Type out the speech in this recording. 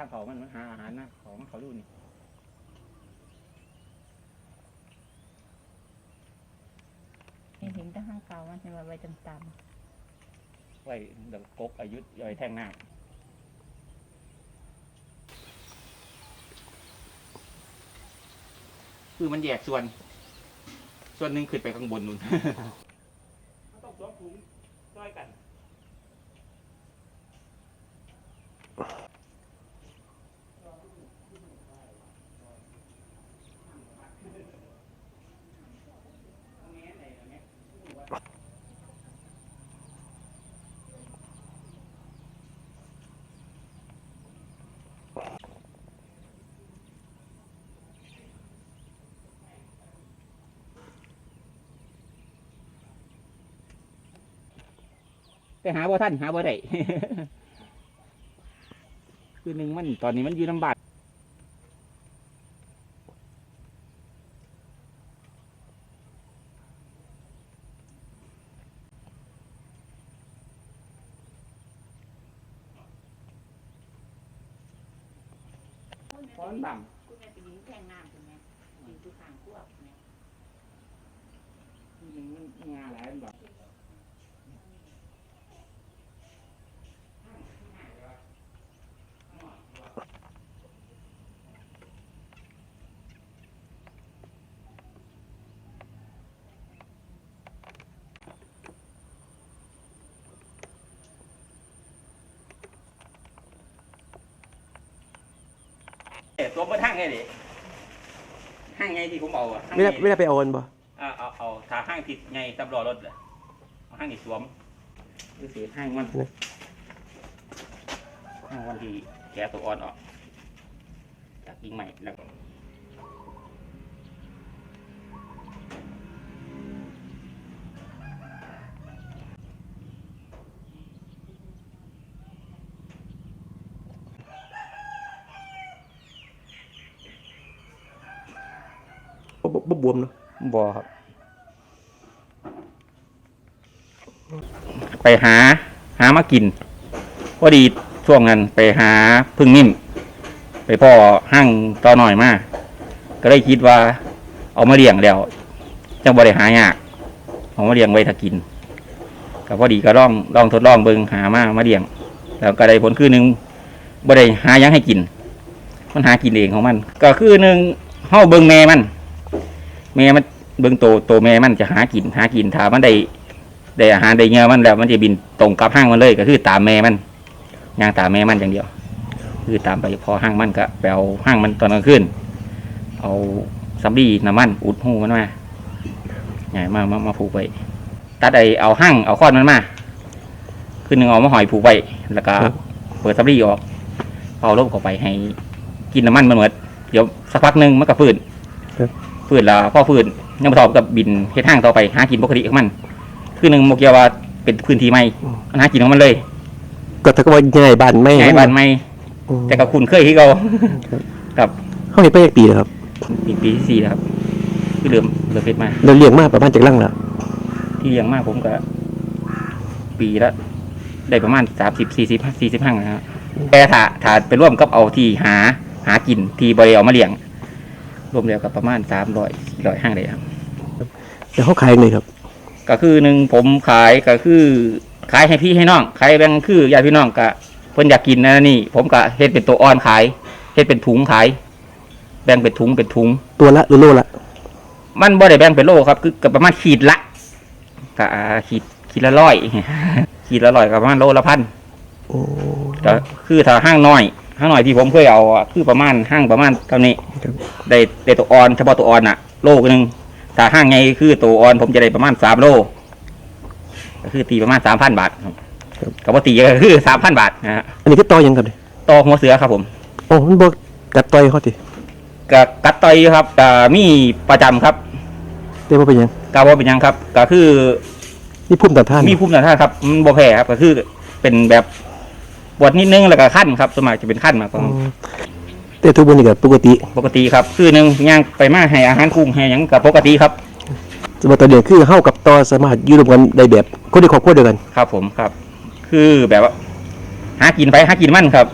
างเขามันมันหาอาหารนะของเขาดูนี่เห็นแต่ห้างเก่ามันเห็นว่าไว้ต่ำไว้เดี๋ยวกกอายุย่อยแท่งหน้าคือมันแยกส่วน ส่วนหนึ่งขึ้นไปข้างบนนู่น ต้องสวมถุงช่วยกัน หาบ่ท่านหาบ่ได้คือหนึ่งมันตอนนี้มันอยู่ลำบากฟ้อนบังๆคุณแม่ไปยิงแท่งน้ำใช่ไหมยิงทุกทางพวกเนี่ยคือหนึ่งมันงาหลายมันบั ตัวมาทางไงดิห้างไงที่ผมเอาอะห้างไม่ได้ไม่ได้ไปโอนบ่อ่าเอาเอาถ้าห้างติดไงตำรอรถเลยเอาห้างนี่สวมรู้สีห้างมันห้างวันที่แกะตัวอ่อนออกจากยิงใหม่แล้วก็ บ่บ่บ่บวมเนาะบอครับ ไปหา หามากินพอดีช่วงนั้นไปหาพึ่งนิ่ม ไปพ่อห้างต่อหน่อยมาก ก็เลยคิดว่า เอามาเลี้ยงแล้วจังบ่ได้หายากเอามาเลี้ยงไว้ถ้ากินก็พอดีก็ลองลองทดลองเบิ่งหามามาเลี้ยง แล้วก็ได้ผลคือหนึ่งบ่ได้หาหยังให้กิน มันหากินเองของมัน ก็คือหนึ่งเฮาเบิ่งแม่มัน แม่มันเบิ่งโตโตแม่มันจะหากินหากินถ้ามันได้ได้อาหารได้เหงื่อมันแล้วมันจะบินตรงกับห้างมันเลยก็คือตามแม่มันย่างตามแม่มันอย่างเดียว คือตามไปพอห้างมันก็ไปเอาห้างมันตอนกลางคืนเอาสำลีน้ำมันอุดหูมันมาใหญ่มามามาผูกไว้ตัดไอเอาห้างเอาค้อนมันมาคือหนึ่งเอามาหอยผูกไว้แล้วก็เปิดสำลีออกเอาลบเข้าไปให้กินน้ำมันมันเหมือนเดี๋ยวสักพักหนึ่งมันก็ฟื้น ฟืนแล้วพอฟืนยังมาตอบกับบินเฮ็ดห้างต่อไปหากินปกติของมัน คือหนึ่งโมเกียวว่าเป็นพื้นที่ใหม่มันหากินของมันเลยก็ถ้าก็ว่าใหญ่บ้านไม่ใหญ่บ้านใหม่อืมแต่กับคุณเคยที่เขากับเฮาเฮ็ดไปจักปีแล้วครับปีปีที่สี่แล้วครับคือเริ่มเริ่มเฮ็ดมา เราเลี้ยงมาประมาณจักลังแล้วที่เลี้ยงมากผมก็ปีละได้ประมาณสามสิบสี่สิบสี่สิบห้างนะครับแต่ถ้าถ้าไปร่วมกับเอาที่หาหากินที่บริเอามาเลี้ยง รวมแล้วกับประมาณสามร้อยสี่ร้อยห้างเลยครับแล้วเขาขายเลยครับ ก็คือหนึ่งผมขายก็คือขายให้พี่ให้น้องขายแบ่งคือญาติพี่น้องก็เพิ่นอยากกินนะนี่ ผมก็เฮ็ดเป็นตัวอ่อนขายเฮ็ดเป็นถุงขาย แบ่งเป็นถุงเป็นถุง ตัวละหรือโลละ มันบ่ได้แบ่งเป็นโลครับ คือก็ประมาณขีดละก็อ่าขีดขีดละร้อยขีดละร้อยก็ประมาณโลละพันโอ้ก็คือถ้าห้างน้อย ห้างน้อยที่ผมเคยเอาอะคือประมาณห้างประมาณเท่านี้ครับได้ได้ตัวอ่อนเฉพาะตัวอ่อนอะโลหนึงถ้าห้างไงคือตัวอ่อนผมจะได้ประมาณสามโลก็คือตีประมาณสามพันบาทครับ กับว่าตีก็คือสามพันบาทนะฮะอันนี้คือต่อยังครับเนี่ยต่อหัวเสือครับผมโอ้มันบ่กัดต่อยเขาติกับกัดต่อยอยู่ครับก็มีประจำครับแต่ว่าเป็นหยังกาว่าเป็นหยังครับ ก็คือ นี่ภูมิต้านทานมีภูมิต้านทานครับมันบ่แพ้ครับ ก็คือเป็นแบบ ปวดนิดนึงแล้วก็ขั้นครับสวนมัครจะเป็นขั้นมากกว่าอืมแต่ทุกวันนี้ก็ปกติปกติครับคือหนึ่งย่างไปมาให้อาหารกุ้งให้หยังกับปกติครับ สมมุติตอนเดียวคือเฮากับต่อสามารถอยู่ร่วมกันได้แบบคนในครอบครัวเดียวกัน ครับผมครับ คือแบบว่าหากินไปหากินมันครับ